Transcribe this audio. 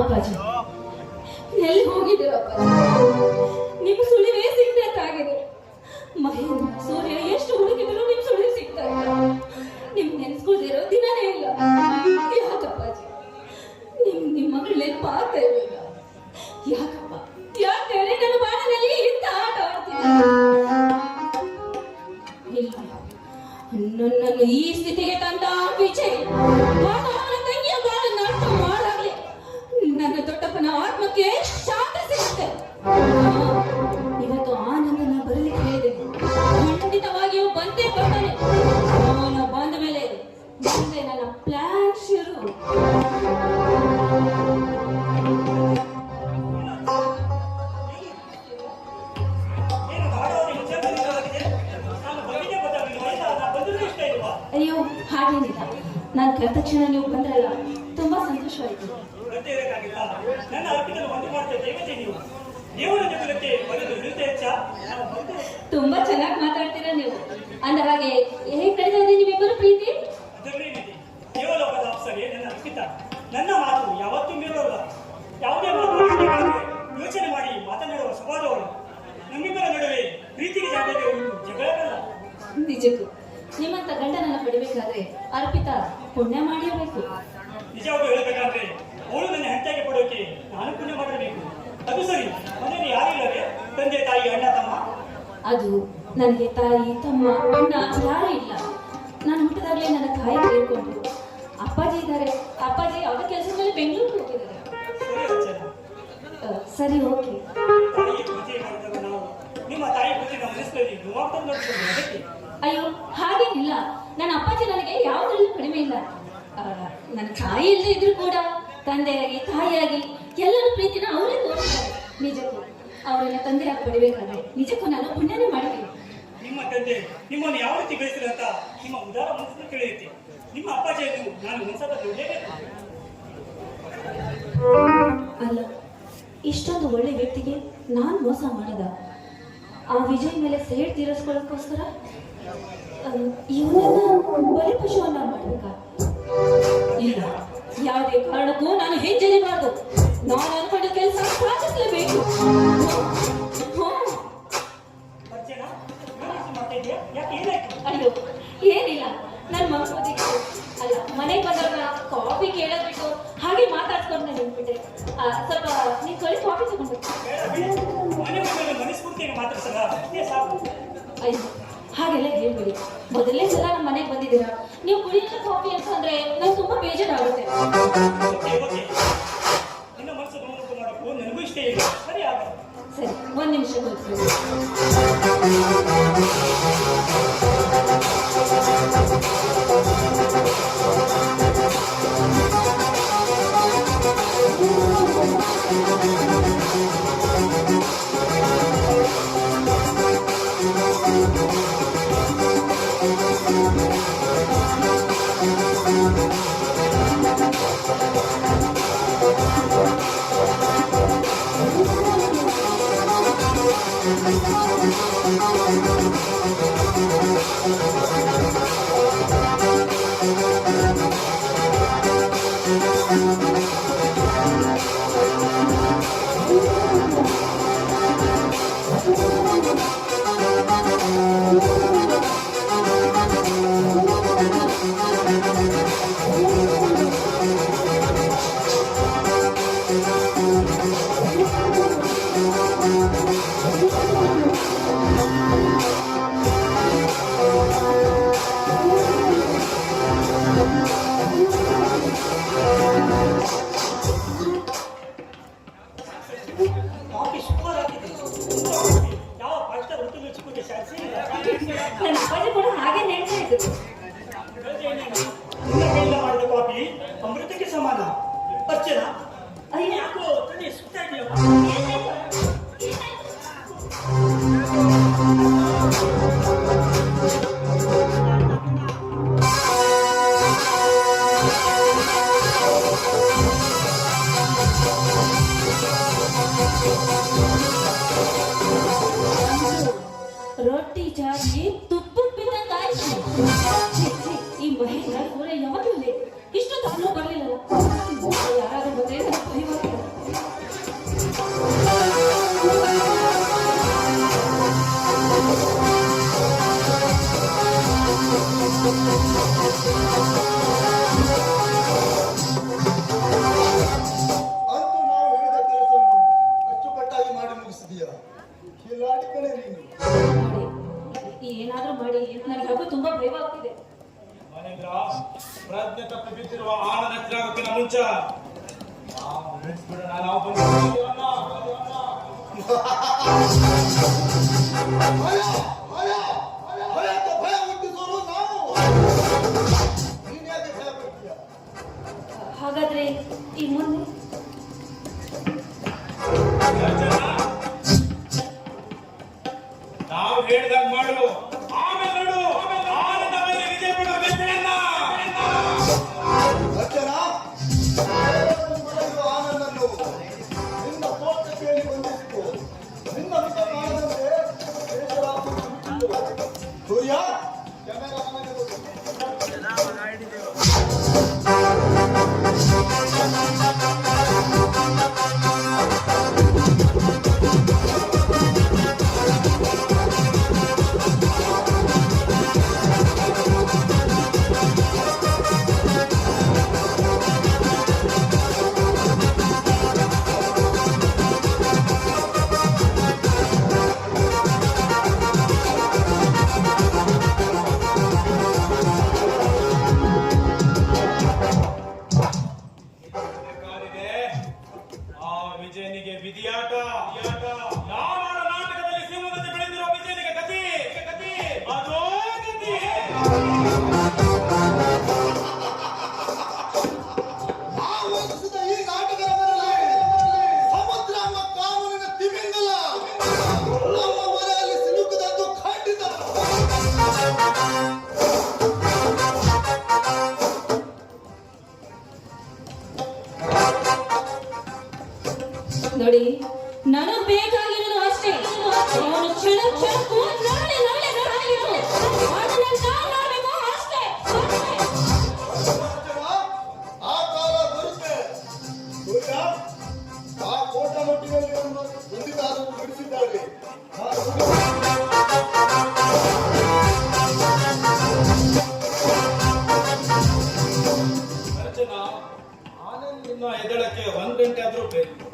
ಅಪ್ಪಾಜಿ. ಎಲ್ಲಿ ಹೋಗಿದ್ದೀರ ಅಪ್ಪಾಜಿ? ನಿಮ್ಮ ಸುಳಿವೇ ಸಿಗ್ಬೇಕಾಗಿದೆ ಮಹೇಂದ್ರ ಸೂರ್ಯ, ಎಷ್ಟು ಹುಡುಕಿದ್ರು ನಿಮ್ ಸುಳಿವು ಸಿಗ್ತಾ ಇಲ್ಲ. ನಿಮ್ ನೆನ್ಸ್ಕೊಳ್ದಿರೋ ದಿನನೇ ಇಲ್ಲ. ಯಾಕಪ್ಪಾಜಿ? ನಿಮ್ ನಿಮ್ ಮಗಳು ನೆನಪು ಆಗ್ತಾ ಇರಲಿಲ್ಲ. ಯಾಕಪ್ಪ? ಯಾಕೆ ನನ್ನ ಬಾಣದಲ್ಲಿ ಇಂತ ಆಟ ಆಡ್ತೀನಿ ಇಲ್ಲ. ನನ್ನನ್ನು ಈ ಸ್ಥಿತಿಗೆ ತಂದ ವಿಜಯ್. ಅಯ್ಯೋ, ಹಾಗೇನಿಲ್ಲ. ನಾನು ಕರೆದ ತಕ್ಷಣ ನೀವು ಬಂದ್ರಲ್ಲ, ತುಂಬಾ ಸಂತೋಷವಾಯಿತು. ತುಂಬಾ ಚೆನ್ನಾಗಿ ಮಾತಾಡ್ತೀರಾ ನೀವು? ಅಂದ ಹಾಗೆ, ಹೇಗೆ ಕಡಿತಾ ಇದೆ ನಿಮ್ಮಿಬ್ಬರು ಪ್ರೀತಿ? ಅಪ್ಸರೆ ನನ್ನ ಅರ್ಪಿತ ನನ್ನ ಮಾತು ಯಾವತ್ತೂ ಮೀರೋಲ್ಲ ಯಾವುದೇ ಮಾತು ಯೋಚನೆ ಮಾಡಿ ಮಾತನಾಡುವ ಸ್ವಭಾವದವಳು ನಮ್ಮಿಬ್ಬರ ನಡುವೆ ಪ್ರೀತಿಗೆ ಜಗಳ ಜಗಳವಲ್ಲ ನಿಜಕ್ಕೂ. ನಿಮ್ಮಂತ ಗಂಡನನ್ನ ಪಡಿಬೇಕಾದ್ರೆ ಅರ್ಪಿತಾ ಪುಣ್ಯ ಮಾಡಿರಬೇಕು. ನಿಜವಾಗ ಹೇಳಬೇಕಾದ್ರೆ ಅವಳು ನನ್ನ ಹೆಂಡತಿಗೆ ಕೊಡೋಕೆ ನಾನು ಪುಣ್ಯ ಮಾಡಿರಬೇಕು. ಅದು ಸರಿ ಮನೆಯಲ್ಲಿ ಯಾರಿಲ್ಲವೇ ತಂದೆ ತಾಯಿ ಅಣ್ಣ ತಮ್ಮ? ಅದು ನನಗೆ ತಾಯಿ ತಮ್ಮ ಅಣ್ಣ ಯಾರೂ ಇಲ್ಲ. ನಾನು ಹುಟ್ಟಿದಾಗಲೇ ನನ್ನ ತಾಯಿ ಕೇಳ್ಕೊಂಡು ಸರಿ ಓಕೆ. ತಾಯಿಗೆ ಪೂಜೆ ಮಾಡಿದಾಗ ನಾವು ನಿಮ್ಮ ತಾಯಿ ಪೂಜೆ ಅದಕ್ಕೆ ಅಯ್ಯೋ ಹಾಗೇನಿಲ್ಲ. ನನ್ನ ಅಪ್ಪಾಜಿ ನನಗೆ ಯಾವುದರಲ್ಲೂ ಕಡಿಮೆ ಇಲ್ಲ. ನನ್ನ ತಾಯಿ ಇಲ್ಲದೆ ಇದ್ರು ಕೂಡ ತಂದೆಯಾಗಿ ತಾಯಿಯಾಗಿ ಎಲ್ಲರ ಪ್ರೀತಿನ ಅವರೇ ತೋರಿಸ್ತಾರೆ. ನಿಜಕ್ಕೂ ಅವರೆಲ್ಲ ತಂದೆಯಾಗಿ ಪಡಿಬೇಕಾದ್ರೆ ನಿಜಕ್ಕೂ ನಾನು ಪುಣ್ಯನೇ ಮಾಡಿದ್ದೀನಿ. ನಿಮ್ಮ ತಂದೆ ನಿಮ್ಮನ್ನು ಯಾವ ರೀತಿ ಬೆಳೆಸಿದಂತ ಅಂತ ನಿಮ್ಮ ಉದಾರ ಮನಸ್ಸನ್ನು ತಿಳಿಯುತ್ತೆ. ನಿಮ್ಮ ಅಪ್ಪಾಜಿಯನ್ನು ನಾನು ಒಂದ್ಸಲ ನೋಡಲೇಬೇಕು. ಅಲ್ಲ ಇಷ್ಟೊಂದು ಒಳ್ಳೆ ವ್ಯಕ್ತಿಗೆ ನಾನು ಮೋಸ ಮಾಡಿದ. ಆ ವಿಜಯ್ ಮೇಲೆ ಸೇಡ್ ತೀರಿಸ್ಕೊಳ್ಳೋಕ್ಕೋಸ್ಕರ ಇವನನ್ನ ಬಲಿಪಶುವನ್ನ ಮಾಡ್ಬೇಕಾ? ಇಲ್ಲ ಯಾವುದೇ ಕಾರಣಕ್ಕೂ ನಾನು ಹಿಂಜರಿಬಾರ್ದು ನಾನು ಅನ್ಕೊಂಡ ಕೆಲಸ ಸಾಧಿಸಲೇಬೇಕು. ಅಯ್ಯೋ ಏನಿಲ್ಲ. ನನ್ನ ಮಗ ಅಲ್ಲ ಮನೆಗೆ ಬಂದಾಗ ಕಾಫಿ ಕೇಳಬೇಕು ಹಾಗೆ ಮಾತಾಡ್ಸ್ಕೊಂಡು ನಿಂತ್ಬಿಟ್ಟೆ ಸ್ವಲ್ಪ ನೀನು ಕಳಿಸಿ ಅಯ್ಯೋ, ಹಾಗೆಲ್ಲ ಹೇಳ್ಬೇಡಿ. ಮೊದಲನೇ ಸಲ ನಮ್ಮ ಮನೆಗೆ ಬಂದಿದ್ದೀರಾ? ನೀವು ಕುಡಿಯಲ್ಲ ಕಾಫಿ ಅಂತಂದ್ರೆ ನಂಗೆ ತುಂಬಾ ಬೇಜಾರಾಗುತ್ತೆ. ಸರಿ, ಒಂದ್ ನಿಮಿಷ ಕೂತ್ಕೊಳ್ಳಿ. ಕಾಫಿ ಅಮೃತಕ್ಕೆ ಸಮಾನ ಅರ್ಚನ ಅಯ್ಯ ಯಾಕೋ ತಲೆ ಸುತ್ತಾ ಇದೆಯಾ ರೊಟ್ಟಿ ಜಾರಿ ಮಹೇಂದ್ರ ಸೂರ್ಯ ಯಾವಾಗಲೂ ಇಷ್ಟೊತ್ತು ಅಲ್ಲೂ ಬರ್ಲಿಲ್ಲಲ್ಲ ಯಾರಾದ್ರೂ ಬಂದ್ರೆ ನನಗೆ ಭಯವಾಗ್ತದೆ ಪ್ರಜ್ಞೆ ತಪ್ಪಿ ಬಿದ್ದಿರುವ ಆಳನ ಗ್ರಾಮಕ್ಕಿನ ಮುಂಚ. ಹಾಗಾದ್ರೆ ಈ ಮುಂದೆ విధియాట. ನೋಡಿ. ನನಗ್ ಬೇಕಾಗಿರೋದು ಅಷ್ಟೇ. ಅವನು ಕ್ಷಣ ಕ್ಷಣಕ್ಕೂ ನಾಳೆ ನಾಳೆ ಅಷ್ಟೇ. ಆ ಕಾಲ ಬರುತ್ತೆ. ಆ ಎದಳಕ್ಕೆ ಒಂದ್ ಗಂಟೆ ಆದ್ರೂ ಬೇಕು.